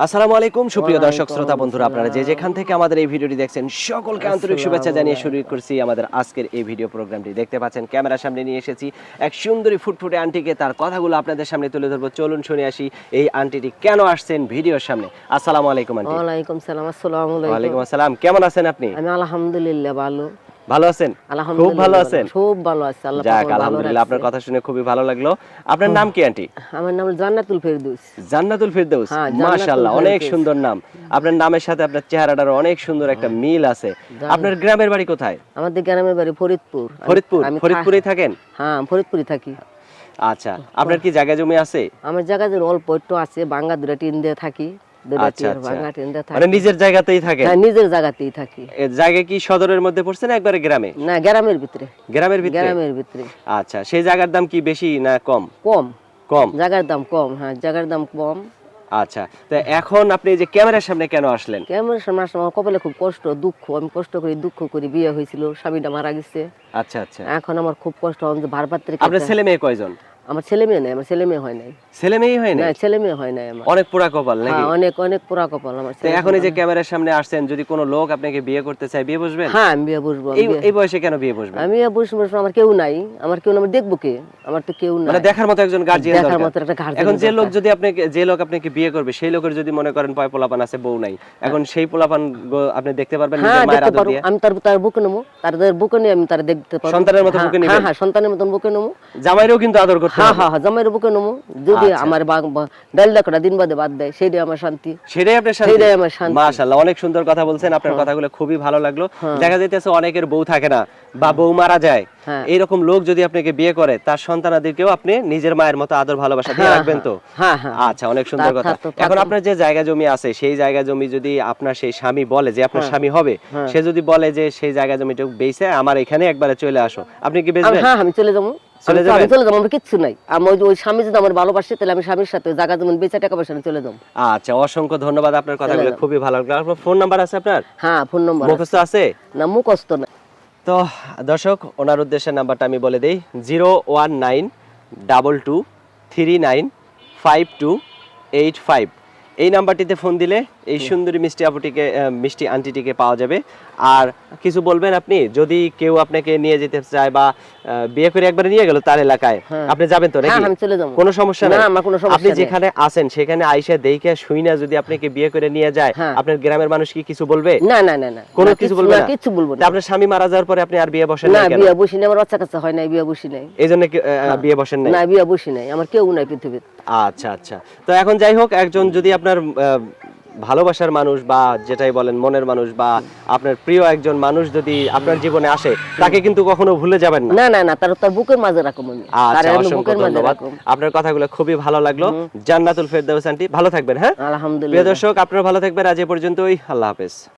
আসসালামু আলাইকুম সুপ্রিয় দর্শক শ্রোতা বন্ধুরা আপনারা যে যেখান থেকে আমাদের এই ভিডিওটি দেখছেন সকলকে আন্তরিক শুভেচ্ছা জানিয়ে শুরু করছি আমাদের আজকের এই ভিডিও প্রোগ্রামটি। দেখতে পাচ্ছেন ক্যামেরার সামনে নিয়ে এসেছি এক সুন্দরী ফুটফুটে আন্টিকে। তার কথাগুলো আপনাদের সামনে তুলে ধরবো। চলুন শুনে আসি এই আন্টিটি কেন আসছেন ভিডিওর সামনে। আসসালামু আলাইকুম আন্টি। ওয়ালাইকুম সালাম আসসালামু আলাইকুম। ওয়ালাইকুম আসসালাম। কেমন আছেন আপনি? আমি আলহামদুলিল্লাহ ভালো। ভালো আছেন? খুব ভালো আছেন। খুব ভালো আছি আল্লাহ যাক আলহামদুলিল্লাহ আপনার কথা শুনে খুবই ভালো লাগল। আপনার নাম কি আন্টি? আমার নাম জান্নাতুল ফেরদৌস। জান্নাতুল ফিরদৌস? হ্যাঁ, মাশাআল্লাহ অনেক সুন্দর নাম। আপনার নামের সাথে আপনার চেহারাটার অনেক সুন্দর একটা মিল আছে। আপনার গ্রামের বাড়ি কোথায়? আমাদের গ্রামের বাড়ি ফরিদপুর। ফরিদপুর? আমি ফরিদপুরেই থাকেন? হ্যাঁ ফরিদপুরে থাকি। আচ্ছা আপনার কি জায়গা জমি আছে? আমার জায়গা যে অল্প একটু আছে বাঙ্গা দুটা টিন দিয়ে থাকি। আচ্ছা, টিন আচ্ছা। বাঙ্গা টিন দিয়ে মানে নিজের জায়গাতেই থাকেন হ্যাঁ নিজের জায়গাতেই থাকি। জায়গা কি সদরের মধ্যে পড়ছে না একবারে গ্রামে? না গ্রামের ভিতরে। গ্রামের ভিতরে? গ্রামের ভিতরে। আচ্ছা সেই জায়গার দাম কি বেশি না কম? কম। কম? জায়গার দাম কম হ্যাঁ জায়গার দাম কম। আচ্ছা তো এখন আপনি যে ক্যামেরার সামনে কেন আসলেন? কেমন সময় আমার কপালে খুব কষ্ট দুঃখ। আমি কষ্ট করি দুঃখ করি বিয়ে হয়েছিল স্বামীটা মারা গেছে। আচ্ছা আচ্ছা। এখন আমার খুব কষ্ট যে আপনার ছেলে মেয়ে কয়জন? আমার ছেলে মেয়ে নাই আমার ছেলে মেয়ে হয় নাই। ছেলে মেয়েই হয় না না ছেলে মেয়ে হয় নাই আমার। অনেক পোড়া কপাল নাকি? হ্যাঁ অনেক অনেক পুরা কপাল আমার ছেলে এখন এই যে ক্যামেরার সামনে আসছেন যদি কোনো লোক আপনাকে বিয়ে করতে চায় বিয়ে বসবেন? হ্যাঁ আমি বিয়ে বসবো এই বয়সে কেন বিয়ে বসবেন? আমি বিয়ে বসবো আমার কেউ নাই। আমার কেউ আমি দেখব কে? আমার তো কেউ নাই। মানে দেখার মতো একজন গার্জিয়ান দেখার মতো একটা guardian এখন যে লোক যদি আপনাকে যে লোক আপনাকে বিয়ে করবে সেই লোকের যদি মনে করেন পয় পোলাপান আছে বউ নাই। এখন সেই পোলাপান আপনি দেখতে পারবেন হ্যাঁ নিজের মায়ের আদর দিয়ে। আমি তার তার বুকে নেব। তার বুকে নিয়ে আমি তার দেখতে পারব। সন্তানের মতো হ্যাঁ, বুকে হ্যাঁ নিবেন? হ্যাঁ সন্তানের মতন বুকে নেব। জামাইরেও কিন্তু আদর করতে হ্যাঁ হ্যাঁ হ্যাঁ জামাইয়ের বুকে নেব। যদি আচ্ছা। আমার ডাল ডাকটা দিন বাদে বাদ দেয় সেইটাই আমার শান্তি। সেটাই আপনার শান্তি? সেটাই আমার শান্তি। মাশাআল্লাহ অনেক সুন্দর কথা বলছেন আপনার কথাগুলো খুবই ভালো লাগল। দেখা যাইতেছে অনেকের বউ থাকে না বা বউ মারা যায়। হ্যাঁ। এইরকম লোক যদি আপনাকে বিয়ে করে তার সন্তানাদেরকেও আপনি নিজের মায়ের মতো আদর ভালোবাসা দিয়ে হ্যাঁ, রাখবেন তো? হ্যাঁ হ্যাঁ। আচ্ছা অনেক সুন্দর কথা। এখন আপনার যে জায়গা জমি আছে সেই জায়গা জমি যদি আপনার সেই স্বামী বলে যে আপনার স্বামী হবে হ্যাঁ। সে যদি বলে যে সেই জায়গা জমিটা বেচে আমার এখানে একবারে চলে আসো। আপনি কি আমি বেচবেন হ্যাঁ আমি চলে যাব। চলে আমি আমি চলে যাব আমার কিচ্ছু নাই। আমি ওই- ওই স্বামী যদি আমার ভালোবাসে তাহলে আমি স্বামীর সাথে জায়গা যেমন বেচা টাকা পয়সা চলে যাব। আচ্ছা অসংখ্য ধন্যবাদ আপনার কথাগুলো খুবই ভালো লাগল। আপনার ফোন নাম্বার আছে আপনার? হ্যাঁ ফোন নম্বর মুখস্থ আছে? না মুখস্থ না তো দর্শক ওনার উদ্দেশ্যে নাম্বারটা আমি বলে দিই zero one nine double two three nine five two eight five. এই নাম্বারটিতে ফোন দিলে এই সুন্দরী মিষ্টি আপুটিকে মিষ্টি আন্টিটিকে পাওয়া যাবে। আর কিছু বলবেন আপনি? যদি কেউ আপনাকে নিয়ে যেতে চায় বা বিয়ে করে একবার নিয়ে গেল তার এলাকায় আপনি যাবেন তো হ্যাঁ নাকি আমি চলে যাব। কোনো সমস্যা না, আমার কোনো সমস্যা আপনি। যেখানে আছেন সেখানে আইসা দেখে শুইনা যদি আপনাকে বিয়ে করে নিয়ে যায় হ্যাঁ। আপনার গ্রামের মানুষ কি কিছু বলবে? না না না না। কোনো কিছু বলবে না, না। কিচ্ছু বলব না। আপনার স্বামী মারা যাওয়ার পরে আপনি আর বিয়ে বসেন না কেন? বিয়ে বসি নাই আমার বাচ্চা কাচ্চা হয় নাই বিয়ে বসি নাই। এই জন্য কি- আহ, বিয়ে বসেন নাই? না বিয়ে বসি নাই আমার কেউ নাই পৃথিবীতে। আচ্ছা আচ্ছা। তো এখন যাই হোক একজন যদি আপনার ভালোবাসার মানুষ বা যেটাই বলেন মনের মানুষ বা আপনার প্রিয় একজন মানুষ যদি আপনার জীবনে আসে তাকে কিন্তু কখনো ভুলে যাবেন না। না না না তার তার বুকের মাঝে রাখুন মনে। আচ্ছা অসংখ্য বুকের মাঝে ধন্যবাদ। আপনার কথাগুলো খুবই ভালো লাগল। জান্নাতুল ফেরদাউস আন্টি ভালো থাকবেন হ্যাঁ? আলহামদুলিল্লাহ। প্রিয় দর্শক আপনারা ভালো থাকবেন। আজ এ পর্যন্তই। আল্লাহ হাফেজ।